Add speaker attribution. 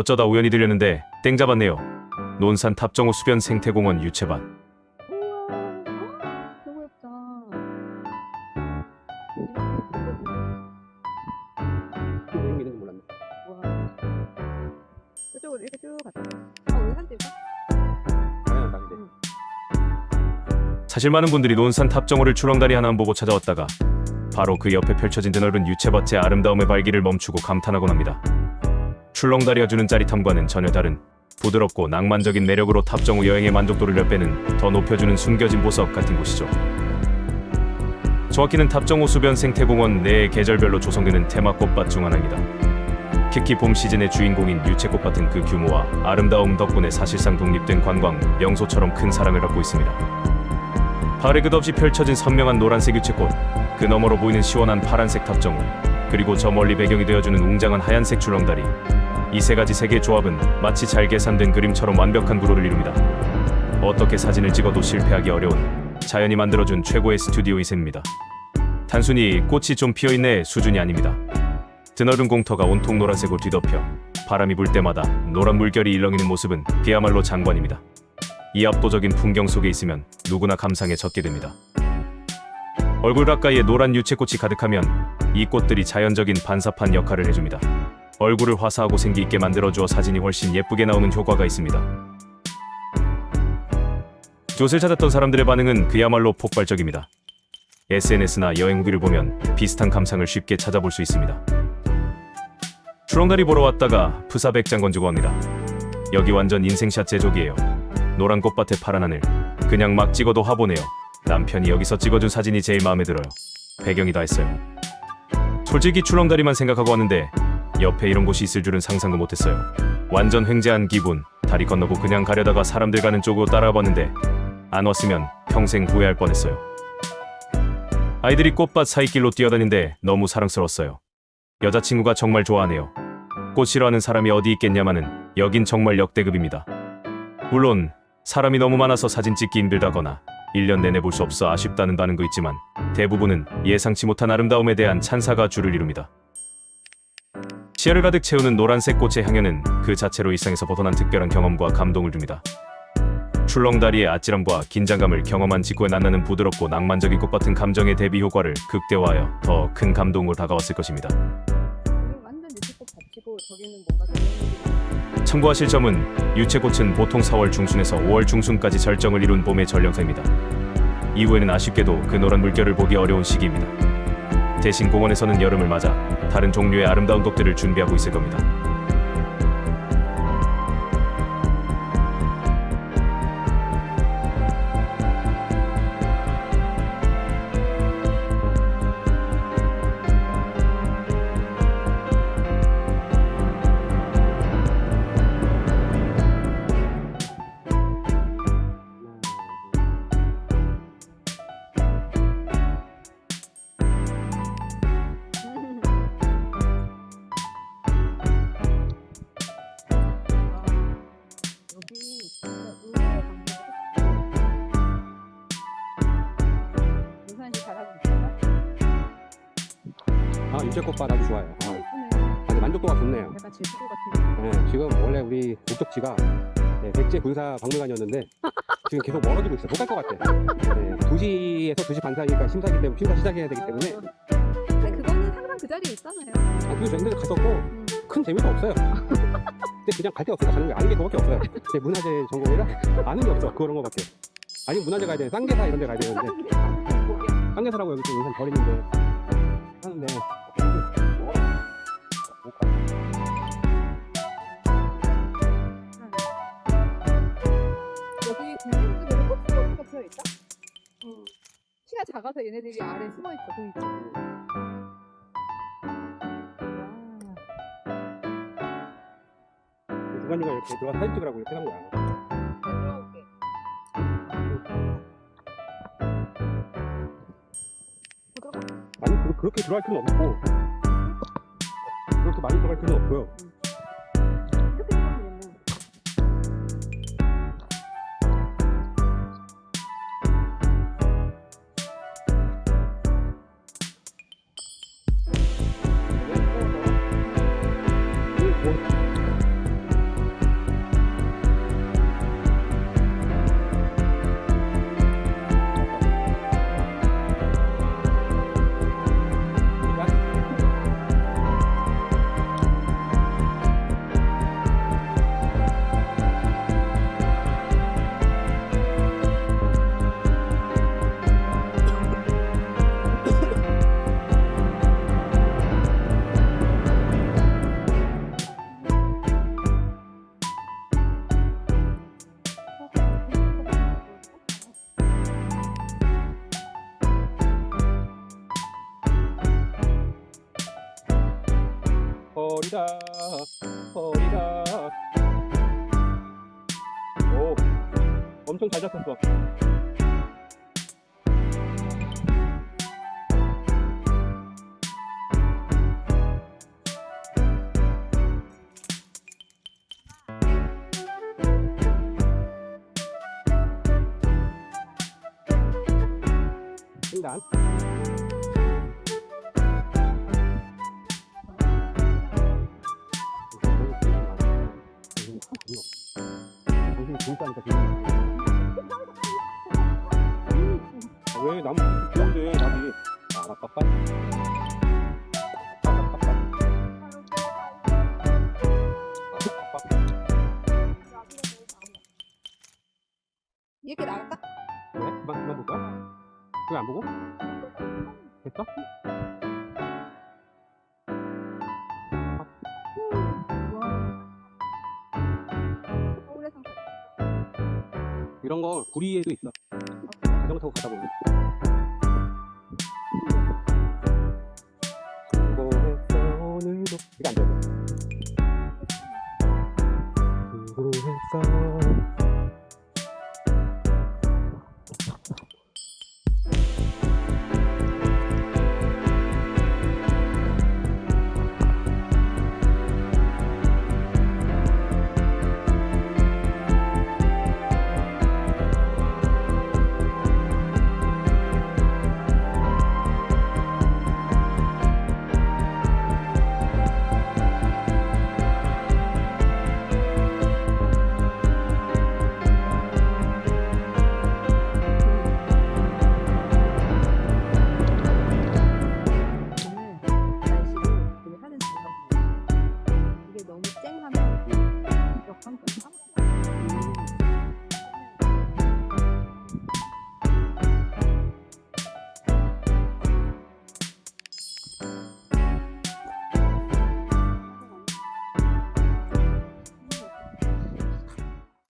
Speaker 1: 어쩌다 우연히 들렸는데 땡 잡았네요. 논산 탑정호 수변 생태공원 유채밭. 사실 많은 분들이 논산 탑정호를 출렁다리 하나 안 보고 찾아왔다가 바로 그 옆에 펼쳐진 드넓은 유채밭의 아름다움의 발기를 멈추고 감탄하곤 합니다. 출렁다리가 주는 짜릿함과는 전혀 다른 부드럽고 낭만적인 매력으로 탑정호 여행의 만족도를 몇 배는 더 높여주는 숨겨진 보석 같은 곳이죠. 정확히는 탑정호 수변 생태공원 내 계절별로 조성되는 테마 꽃밭 중 하나입니다. 특히 봄 시즌의 주인공인 유채꽃밭은 그 규모와 아름다움 덕분에 사실상 독립된 관광 명소처럼 큰 사랑을 받고 있습니다. 발에 끝없이 펼쳐진 선명한 노란색 유채꽃, 그 너머로 보이는 시원한 파란색 탑정호, 그리고 저 멀리 배경이 되어주는 웅장한 하얀색 출렁다리. 이 세 가지 색의 조합은 마치 잘 계산된 그림처럼 완벽한 구도를 이룹니다. 어떻게 사진을 찍어도 실패하기 어려운 자연이 만들어준 최고의 스튜디오 이셈입니다. 단순히 꽃이 좀 피어있네 수준이 아닙니다. 드넓은 공터가 온통 노란색으로 뒤덮여 바람이 불 때마다 노란 물결이 일렁이는 모습은 그야말로 장관입니다. 이 압도적인 풍경 속에 있으면 누구나 감상에 젖게 됩니다. 얼굴 가까이에 노란 유채꽃이 가득하면 이 꽃들이 자연적인 반사판 역할을 해줍니다. 얼굴을 화사하고 생기 있게 만들어주어 사진이 훨씬 예쁘게 나오는 효과가 있습니다. 조을 찾았던 사람들의 반응은 그야말로 폭발적입니다. SNS나 여행 후기를 보면 비슷한 감상을 쉽게 찾아볼 수 있습니다. 출렁다리 보러 왔다가 푸사 백장 건 주고 합니다. 여기 완전 인생샷 제조기예요. 노란 꽃밭에 파란 하늘. 그냥 막 찍어도 화보네요. 남편이 여기서 찍어준 사진이 제일 마음에 들어요. 배경이 다 했어요. 솔직히 출렁다리만 생각하고 왔는데 옆에 이런 곳이 있을 줄은 상상도 못했어요. 완전 횡재한 기분. 다리 건너고 그냥 가려다가 사람들 가는 쪽으로 따라와 봤는데 안 왔으면 평생 후회할 뻔했어요. 아이들이 꽃밭 사이길로 뛰어다니는데 너무 사랑스러웠어요. 여자친구가 정말 좋아하네요. 꽃 싫어하는 사람이 어디 있겠냐마는 여긴 정말 역대급입니다. 물론 사람이 너무 많아서 사진 찍기 힘들다거나 1년 내내 볼 수 없어 아쉽다는 반응도 있지만 대부분은 예상치 못한 아름다움에 대한 찬사가 주를 이룹니다. 시야를 가득 채우는 노란색 꽃의 향연은 그 자체로 일상에서 벗어난 특별한 경험과 감동을 줍니다. 출렁다리의 아찔함과 긴장감을 경험한 직후에 만나는 부드럽고 낭만적인 꽃 같은 감정의 대비 효과를 극대화하여 더 큰 감동으로 다가왔을 것입니다. 참고하실 점은 유채꽃은 보통 4월 중순에서 5월 중순까지 절정을 이룬 봄의 전령사입니다. 이후에는 아쉽게도 그 노란 물결을 보기 어려운 시기입니다. 대신 공원에서는 여름을 맞아 다른 종류의 아름다운 꽃들을 준비하고 있을 겁니다.
Speaker 2: 아, 유채꽃밭 아주 좋아요. 아,
Speaker 3: 예쁘네.
Speaker 2: 아주 만족도가 좋네요.
Speaker 3: 약간 제주도 같은.
Speaker 2: 네, 지금 원래 우리 목적지가 네, 백제 군사 박물관이었는데 지금 계속 멀어지고 있어요. 못갈 것 같아. 네, 2시에서 2시 반 사이니까 심사기 때문에 심사 시작해야 되기 때문에
Speaker 3: 근데 그거는 항상 그 자리에 있잖아요.
Speaker 2: 아, 그래서 저희들 갔었고
Speaker 3: 음.
Speaker 2: 큰 재미도 없어요. 근데 그냥 갈 데 없으니까 가는 게 아는 게 그거밖에 없어요. 제 문화재 전공이라 아는 게 없어. 그런 거밖에. 아니 문화재 가야 돼. 쌍계사 이런 데 가야 되는데 쌍계사라고 여기 좀 인상 덜 있는데 하는데 못 가.
Speaker 3: 여기 국민들의 호스터가 펴 있다. 어. 키가 작아서 얘네들이 아래 숨어 있어 보이지? 와,
Speaker 2: 주관이가 이렇게 들어가 사진 찍으라고 이렇게 한 거야.
Speaker 3: 잘 들어올게.
Speaker 2: 아니 그, 그렇게 들어갈 필요는 없고 많이 들어갈 필요는 없고요. 허리다 허리다. 오 엄청 잘 잡혔어. 횡단 진짜니까 지금 아, 왜 나무 귀여운데 나비 아 아깝다 아깝다 아깝다
Speaker 3: 이렇게 나갈까?
Speaker 2: 그래? 그만 그만 볼 거야? 왜안 보고? 됐어? 이런 거 구리에도 있어? 자전거 타고 가다 보면. 수고했어? 오늘도. 이게 안 되죠 수고